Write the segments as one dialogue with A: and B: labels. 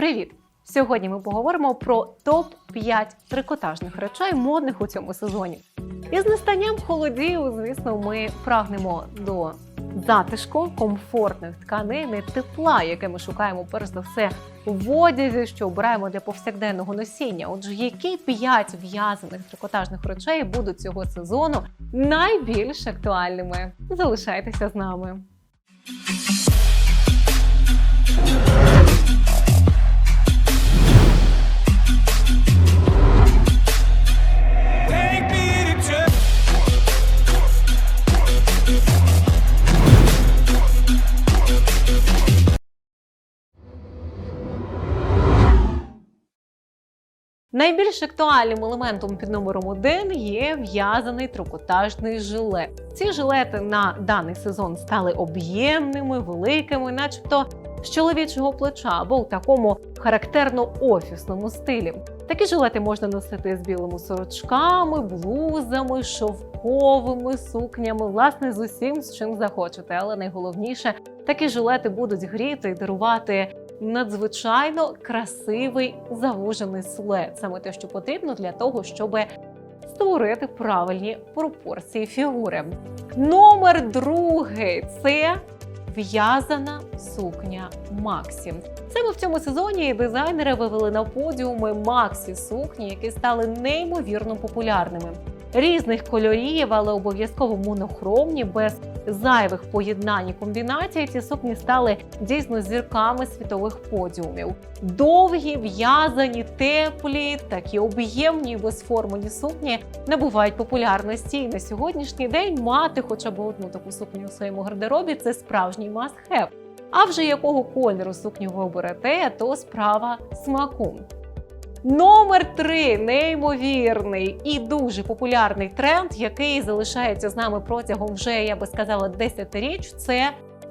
A: Привіт! Сьогодні ми поговоримо про топ 5 трикотажних речей модних у цьому сезоні. Із настанням холодів, звісно, ми прагнемо до затишку, комфортних тканин тепла, яке ми шукаємо перш за все в одязі, що обираємо для повсякденного носіння. Отже, які 5 в'язаних трикотажних речей будуть цього сезону найбільш актуальними? Залишайтеся з нами. Найбільш актуальним елементом під номером 1 є в'язаний трикотажний жилет. Ці жилети на даний сезон стали об'ємними, великими, начебто з чоловічого плеча або у такому характерно офісному стилі. Такі жилети можна носити з білими сорочками, блузами, шовковими сукнями, власне, з усім, з чим захочете. Але найголовніше, такі жилети будуть гріти і дарувати надзвичайно красивий завужений силует. Саме те, що потрібно для того, щоб створити правильні пропорції фігури. Номер другий це в'язана сукня Максі. Саме в цьому сезоні дизайнери вивели на подіуми Максі сукні, які стали неймовірно популярними. Різних кольорів, але обов'язково монохромні, без зайвих поєднань і комбінацій. Ці сукні стали дійсно зірками світових подіумів. Довгі, в'язані, теплі, такі об'ємні безформені сукні набувають популярності. І на сьогоднішній день мати хоча б одну таку сукню у своєму гардеробі це справжній must-have. А вже якого кольору сукню ви оберете, то справа смаку. Номер три неймовірний і дуже популярний тренд, який залишається з нами протягом вже, я би сказала, десятиріч. Це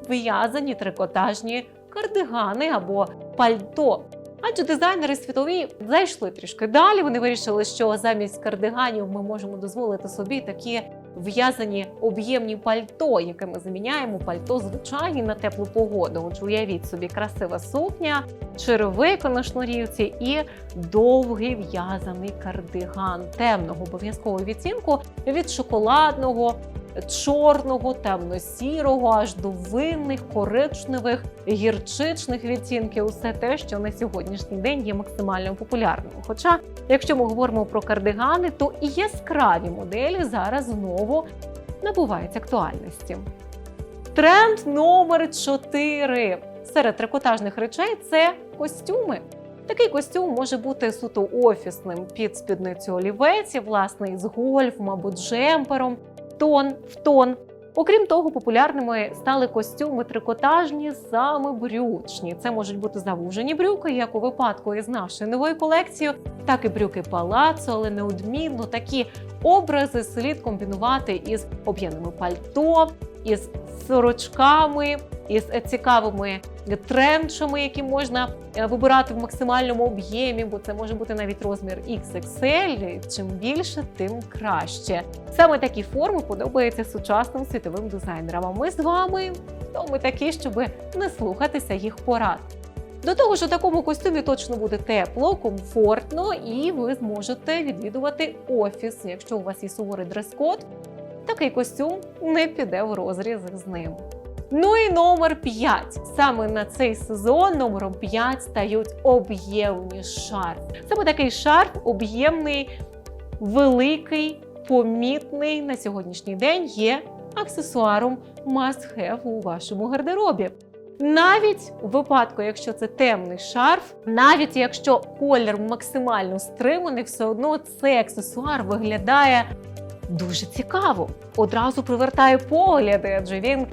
A: в'язані трикотажні кардигани або пальто. Адже дизайнери світові зайшли трішки далі. Вони вирішили, що замість кардиганів ми можемо дозволити собі такі в'язані об'ємні пальто, яке ми заміняємо пальто звичайні на теплу погоду. Отже, уявіть собі красива сукня, черевики на шнурівці і довгий в'язаний кардиган темного обов'язкового відцінку від шоколадного. Чорного, темно-сірого, аж до винних, коричневих, гірчичних відтінків усе те, що на сьогоднішній день є максимально популярним. Хоча, якщо ми говоримо про кардигани, то і яскраві моделі зараз знову набувають актуальності. Тренд номер 4 серед трикотажних речей це костюми. Такий костюм може бути суто офісним під спідницю олівець, власне, із гольфом або джемпером, тон в тон. Окрім того, популярними стали костюми трикотажні, саме брючні. Це можуть бути завужені брюки, як у випадку із нашою новою колекцією, так і брюки палацу, але неодмінно такі образи слід комбінувати із об'ємними пальто, із сорочками, із цікавими тренчами, які можна е, вибирати в максимальному об'ємі, бо це може бути навіть розмір XXL. Чим більше, тим краще. Саме такі форми подобаються сучасним світовим дизайнерам. А ми з вами то ми такі, щоб не слухатися їх порад. До того ж, у такому костюмі точно буде тепло, комфортно, і ви зможете відвідувати офіс. Якщо у вас є суворий дрес-код, такий костюм не піде в розріз з ним. Ну і номер 5. Саме на цей сезон номером 5 стають об'ємні шарфи. Саме такий шарф об'ємний, великий, помітний на сьогоднішній день є аксесуаром must-have у вашому гардеробі. Навіть у випадку, якщо це темний шарф, навіть якщо колір максимально стриманий, все одно цей аксесуар виглядає дуже цікаво. Одразу привертає погляди, адже він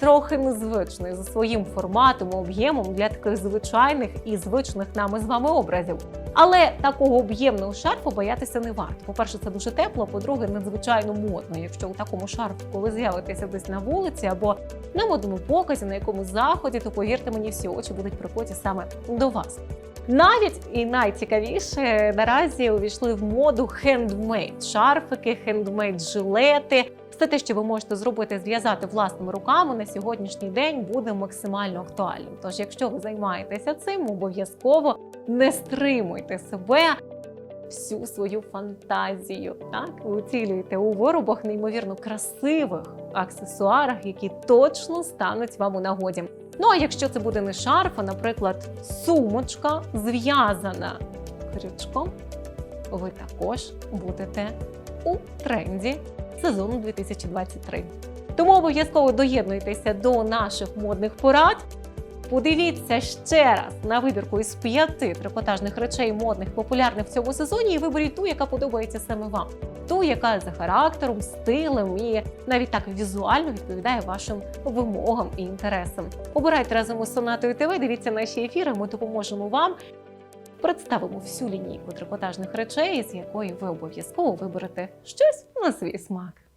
A: трохи незвичний за своїм форматом, і об'ємом для таких звичайних і звичних нами з вами образів. Але такого об'ємного шарфу боятися не варто. По-перше, це дуже тепло. По-друге, надзвичайно модно. Якщо у такому шарфу, коли з'явитеся десь на вулиці або на модному показі, на якомусь заході, то повірте мені, всі очі будуть прикуті саме до вас. Навіть і найцікавіше наразі увійшли в моду хендмейд шарфики, хендмейд жилети Все те, що ви можете зробити, зв'язати власними руками на сьогоднішній день, буде максимально актуальним. Тож, якщо ви займаєтеся цим, обов'язково не стримуйте себе. Всю свою фантазію, так ви уцілюєте у виробах неймовірно красивих аксесуарах, які точно стануть вам у нагоді. Ну а якщо це буде не шарф, а, наприклад, сумочка зв'язана крючком, ви також будете у тренді сезону 2023. Тому обов'язково доєднуйтеся до наших модних порад. Подивіться ще раз на вибірку із п'яти трикотажних речей модних, популярних в цьому сезоні, і виберіть ту, яка подобається саме вам. Ту, яка за характером, стилем і навіть так візуально відповідає вашим вимогам і інтересам. Обирайте разом із Сонатою ТВ, дивіться наші ефіри. Ми допоможемо вам. Представимо всю лінійку трикотажних речей, з якої ви обов'язково виберете щось на свій смак.